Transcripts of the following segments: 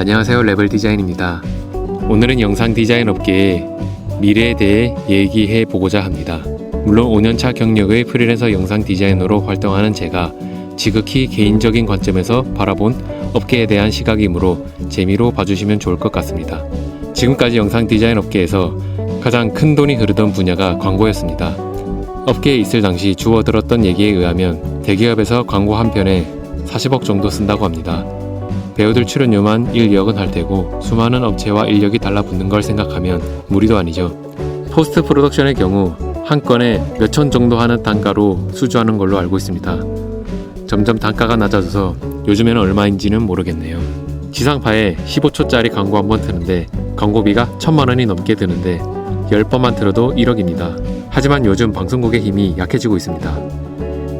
안녕하세요 레벨 디자인입니다. 오늘은 영상 디자인 업계의 미래에 대해 얘기해 보고자 합니다. 물론 5년차 경력의 프리랜서 영상 디자이너로 활동하는 제가 지극히 개인적인 관점에서 바라본 업계에 대한 시각이므로 재미로 봐주시면 좋을 것 같습니다. 지금까지 영상 디자인 업계에서 가장 큰 돈이 흐르던 분야가 광고였습니다. 업계에 있을 당시 주워 들었던 얘기에 의하면 대기업에서 광고 한 편에 40억 정도 쓴다고 합니다. 배우들 출연료만 1, 2억은 할 테고 수많은 업체와 인력이 달라붙는 걸 생각하면 무리도 아니죠. 포스트 프로덕션의 경우 한 건에 몇 천 정도 하는 단가로 수주하는 걸로 알고 있습니다. 점점 단가가 낮아져서 요즘에는 얼마인지는 모르겠네요. 지상파에 15초짜리 광고 한 번 트는데 광고비가 천만 원이 넘게 드는데 10번만 틀어도 1억입니다. 하지만 요즘 방송국의 힘이 약해지고 있습니다.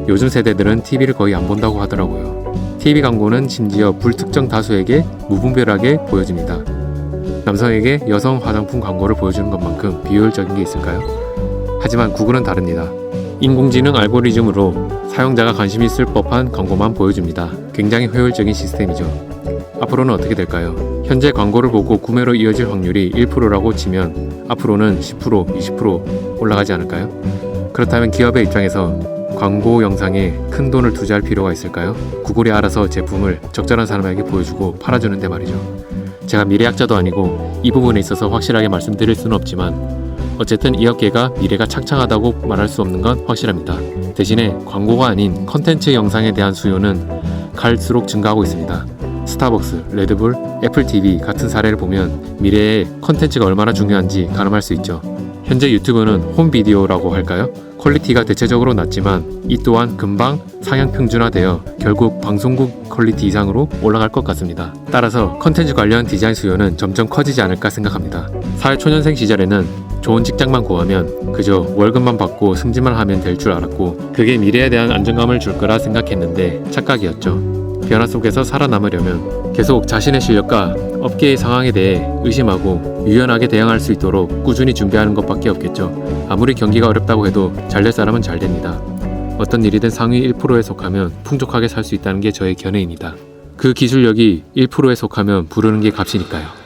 요즘 세대들은 TV를 거의 안 본다고 하더라고요. TV 광고는 심지어 불특정 다수에게 무분별하게 보여집니다. 남성에게 여성 화장품 광고를 보여주는 것만큼 비효율적인 게 있을까요? 하지만 구글은 다릅니다. 인공지능 알고리즘으로 사용자가 관심 있을 법한 광고만 보여줍니다. 굉장히 효율적인 시스템이죠. 앞으로는 어떻게 될까요? 현재 광고를 보고 구매로 이어질 확률이 1%라고 치면 앞으로는 10%, 20% 올라가지 않을까요? 그렇다면 기업의 입장에서 광고 영상에 큰 돈을 투자할 필요가 있을까요? 구글이 알아서 제품을 적절한 사람에게 보여주고 팔아주는데 말이죠. 제가 미래학자도 아니고 이 부분에 있어서 확실하게 말씀드릴 수는 없지만 어쨌든 이 업계가 미래가 창창하다고 말할 수 없는 건 확실합니다. 대신에 광고가 아닌 컨텐츠 영상에 대한 수요는 갈수록 증가하고 있습니다. 스타벅스, 레드불, 애플 TV 같은 사례를 보면 미래에 컨텐츠가 얼마나 중요한지 가늠할 수 있죠. 현재 유튜브는 홈 비디오라고 할까요? 퀄리티가 대체적으로 낮지만 이 또한 금방 상향 평준화되어 결국 방송국 퀄리티 이상으로 올라갈 것 같습니다. 따라서 컨텐츠 관련 디자인 수요는 점점 커지지 않을까 생각합니다. 사회초년생 시절에는 좋은 직장만 구하면 그저 월급만 받고 승진만 하면 될 줄 알았고 그게 미래에 대한 안정감을 줄 거라 생각했는데 착각이었죠. 변화 속에서 살아남으려면 계속 자신의 실력과 업계의 상황에 대해 의심하고 유연하게 대응할 수 있도록 꾸준히 준비하는 것밖에 없겠죠. 아무리 경기가 어렵다고 해도 잘 될 사람은 잘 됩니다. 어떤 일이든 상위 1%에 속하면 풍족하게 살 수 있다는 게 저의 견해입니다. 그 기술력이 1%에 속하면 부르는 게 값이니까요.